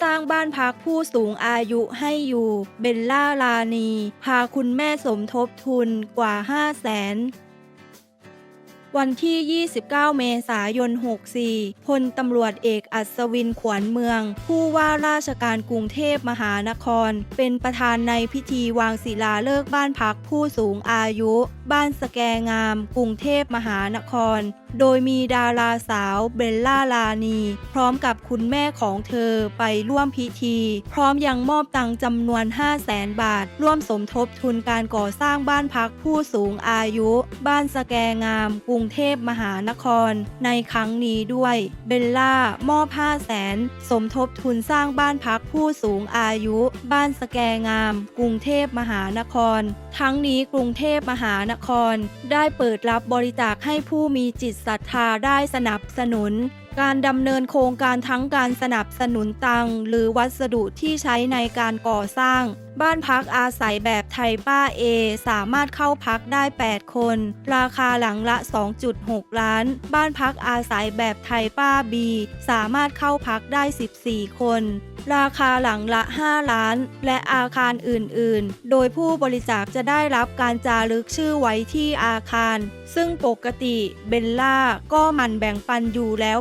สร้างบ้านพักผู้สูงอายุให้อยู่ เบลล่าลานี พาคุณแม่สมทบทุนกว่า 5 0 0แสน วันที่ 29 เมษายน 64 พลตำรวจเอกอัศวินขวัญเมือง ผู้ว่าราชการกรุงเทพมหานคร เป็นประธานในพิธีวางศิลาฤกษ์บ้านพักผู้สูงอายุ บ้านสแกงาม กรุงเทพมหานคร โดยมีดาราสาวเบลล่าลานี พร้อมกับคุณแม่ของเธอไปร่วมพิธี พร้อมยังมอบตังค์จำนวน 5 0 0แสนบาท ร่วมสมทบทุนการก่อสร้างบ้านพักผู้สูงอายุ บ้านสแกงามกรุงงเทพมหานคร ในครั้งนี้ด้วย เบลล่ามอบ5แสนสมทบทุนสร้างบ้านพักผู้สูงอายุ บ้านสแกงาม กรุงเทพมหานคร ทั้งนี้กรุงเทพมหานคร ได้เปิดรับบริจาคให้ผู้มีจิตศรัทธาได้สนับสนุน การดำเนินโครงการทั้งการสนับสนุนตัง หรือวัสดุที่ใช้ในการก่อสร้าง บ้านพักอาศัยแบบไทยป้าเอสามารถเข้าพักได้ 8 คน ราคาหลังละ 2.6 ล้าน บ้านพักอาศัยแบบไทยป้าบีสามารถเข้าพักได้ 14 คน ราคาหลังละ 5 ล้าน และอาคารอื่น ๆ โดยผู้บริจาคจะได้รับการจารึกชื่อไว้ที่อาคาร ซึ่งปกติเบลล่าก็มันแบ่งปันอยู่แล้ว